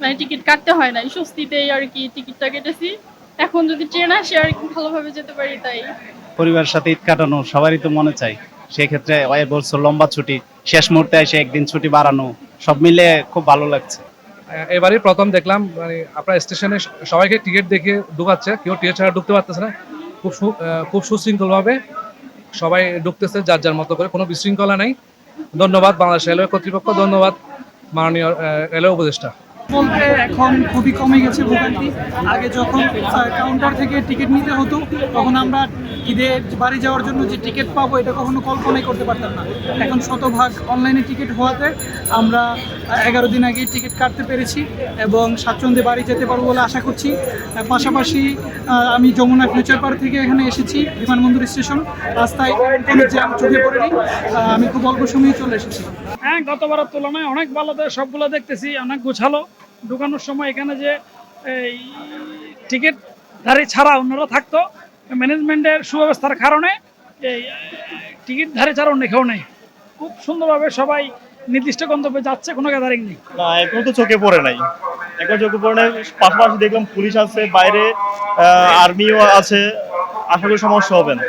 মানে টিকিট কাটতে হয় নাই স্বস্তিতেই আর কি টিকিটটা কেটেছি। এখন যদি ট্রেন আসে, আর কি ভালোভাবে যেতে পারি তাই। পরিবারের সাথে ঈদ কাটানো, সবারই তো মনে চাই। সেক্ষেত্রে বলছো, লম্বা ছুটি, শেষ মুহূর্তে এসে একদিন ছুটি বাড়ানো। সব মিলে খুব ভালো লাগছে। এবারই প্রথম দেখলাম মানে আপনার স্টেশনে সবাইকে টিকিট দেখে ঢুকাচ্ছে, কেউ টিকিট ছাড়া ঢুকতে পারতেছে না। খুব খুব সুশৃঙ্খলভাবে সবাই ঢুকতেছে যার যার মতো করে, কোনো বিশৃঙ্খলা নেই। ধন্যবাদ বাংলাদেশ রেলওয়ে কর্তৃপক্ষ, ধন্যবাদ মাননীয় রেলওয়ে উপদেষ্টা। বলতে এখন খুবই কমে গেছে ভোগান্তি। আগে যখন কাউন্টার থেকে টিকিট নিতে হতো, তখন আমরা ঈদে বাড়ি যাওয়ার জন্য যে টিকিট পাবো, এটা কখনো কল্পনাই করতে পারতাম না। এখন শতভাগ অনলাইনে টিকিট হওয়াতে আমরা এগারো দিন আগে টিকিট কাটতে পেরেছি এবং স্বাচ্ছন্দ্যে বাড়ি যেতে পারব বলে আশা করছি। পাশাপাশি আমি যমুনা ফিউচার পার্ক থেকে এখানে এসেছি, বিমানবন্দর স্টেশন। রাস্তায় কোনো জ্যাম চোখে পড়েনি। আমি খুব অল্প সময়ে চলে এসেছি। হ্যাঁ গতবারের তুলনায় অনেক ভালো সবগুলো দেখতেছি, অনেক গোছালো। ঢুকানোর সময় এখানে যে এই টিকিট ধারী ছাড়া অন্যরা থাকতো ম্যানেজমেন্টের সুব্যবস্থার কারণে এই টিকিট ধারে ছাড়া অন্য কেউ নেই। খুব সুন্দরভাবে সবাই নির্দিষ্ট গন্তব্যে যাচ্ছে কোনো গ্যাদারিং নেই। না এখনও তো চোখে পড়ে নাই। এখন চোখে পড়ে নাই পাশাপাশি দেখলাম পুলিশ আছে বাইরে আর্মিও আছে। আশা করি সমস্যা হবে না।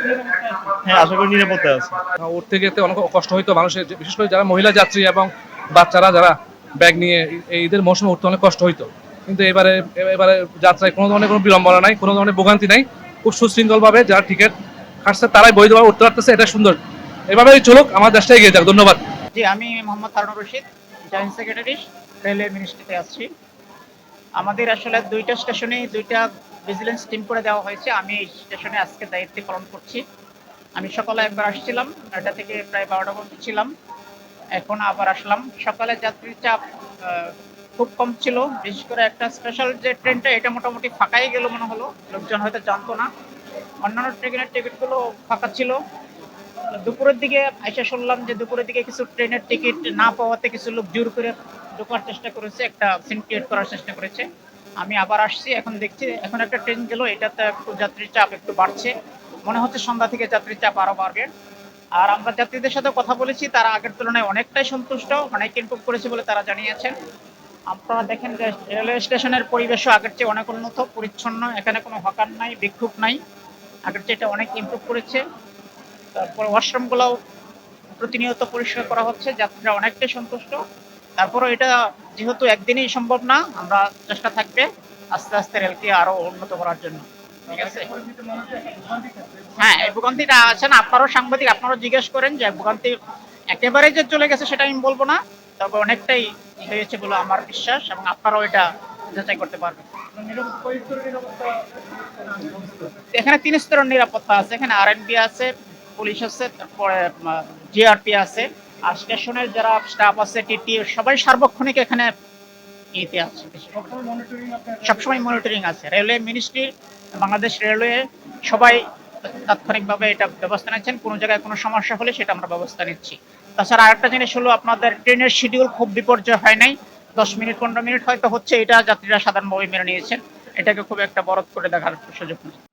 হ্যাঁ আশা করি নিরাপত্তা আছে। উঠতে যেতে অনেক কষ্ট হইতো মানুষের বিশেষ করে যারা মহিলা যাত্রী এবং বাচ্চারা যারা ব্যাগ নিয়ে এই ঈদের মৌসুমে উঠতে অনেক কষ্ট হইতো। কিন্তু এবারে এবারে যাত্রায় কোনো ধরনের কোনো বিড়ম্বনা নাই, কোনো ধরনের ভোগান্তি নাই। খুব সুশৃঙ্খলভাবে যারা টিকিট কাটছে তারাই বৈধভাবে উঠতে পারতেছে, এটা সুন্দর। এভাবেই চলুক, আমার দেশটা এগিয়ে যাক। ধন্যবাদ। জি, আমি Mohammad Harun Rashid, joint secretary, railway মিনিস্ট্রিতে আসছি আমাদের আসলে দুইটা স্টেশনে দুইটা ভিজিলেন্স টিম করে দেওয়া হয়েছে। আমি এই স্টেশনে আজকে দায়িত্ব পালন করছি। আমি সকালে একবার আসছিলাম, নয়টা থেকে প্রায় বারোটা পর্যন্ত ছিলাম। এখন আবার আসলাম। সকালে যাত্রীর চাপ খুব কম ছিল। বিশেষ করে একটা স্পেশাল যে ট্রেনটা এটা মোটামুটি ফাঁকাই গেল মনে হলো। লোকজন হয়তো জানতো না। অন্যান্য ট্রেনের টিকিটগুলো ফাঁকা ছিল। দুপুরের দিকে আইসা শুনলাম যে দুপুরের দিকে কিছু ট্রেনের টিকিট না পাওয়াতে কিছু লোক জোর করে ঢোকার চেষ্টা করেছে, একটা সিন ক্রিয়েট করার চেষ্টা করেছে। আমি আবার আসছি, এখন দেখছি, এখন একটা ট্রেন গেল। এটাতে একটু যাত্রীর চাপ একটু বাড়ছে। মনে হচ্ছে সন্ধ্যা থেকে যাত্রীর চাপ আরও বাড়বে। আর আমরা যাত্রীদের সাথে কথা বলেছি, তারা আগের তুলনায় অনেকটাই সন্তুষ্ট অনেক ইনপুট করেছে বলে তারা জানিয়েছেন। আপনারা দেখেন যে রেলওয়ে স্টেশনের পরিবেশও আগের চেয়ে অনেক উন্নত, পরিচ্ছন্ন, এখানে কোনো হকার নাই বিক্ষোভ নাই। আগের চেয়ে এটা অনেক ইমপ্রুভ করেছে। তারপর ওয়াশরুমগুলোও প্রতিনিয়ত পরিষ্কার করা হচ্ছে, যাত্রীরা অনেকটাই সন্তুষ্ট। তারপরে এটা যেহেতু একদিনেই সম্ভব না, আমরা চেষ্টা থাকবে আস্তে আস্তে রেলকে আরও উন্নত করার জন্য। হ্যাঁ এই ভোগান্তিটা আছেন আপনারও সাংবাদিক, আপনারাও জিজ্ঞেস করেন যে ভোগান্তি একেবারে যে চলে গেছে সেটা আমি বলব না, তবে অনেকটাই হয়েছে বলে আমার বিশ্বাস এবং আপনারাও এটা যাচাই করতে পারবেন। এখানে তিন স্তরের নিরাপত্তা আছে, এখানে আরএনবি আছে, পুলিশ আছে, তারপরে জিআরপি আছে, আর স্টেশনের যারা স্টাফ আছে টিটি সবাই সার্বক্ষণিক এখানে ইতে আছে সবসময় মনিটরিং আছে। রেলওয়ে মিনিস্ট্রি বাংলাদেশ রেলওয়ে সবাই তাৎক্ষণিকভাবে এটা ব্যবস্থা নিচ্ছেন। কোনো জায়গায় কোনো সমস্যা হলে সেটা আমরা ব্যবস্থা নিচ্ছি। তাছাড়া আরেকটা জিনিস হলো, আপনাদের ট্রেনের শিডিউল খুব বিপর্যয় হয় নাই। দশ মিনিট, পনেরো মিনিট হয়তো হচ্ছে, এটা যাত্রীরা সাধারণভাবে মেনে নিয়েছেন। এটাকে খুব একটা বরফ করে দেখার সুযোগ নেই।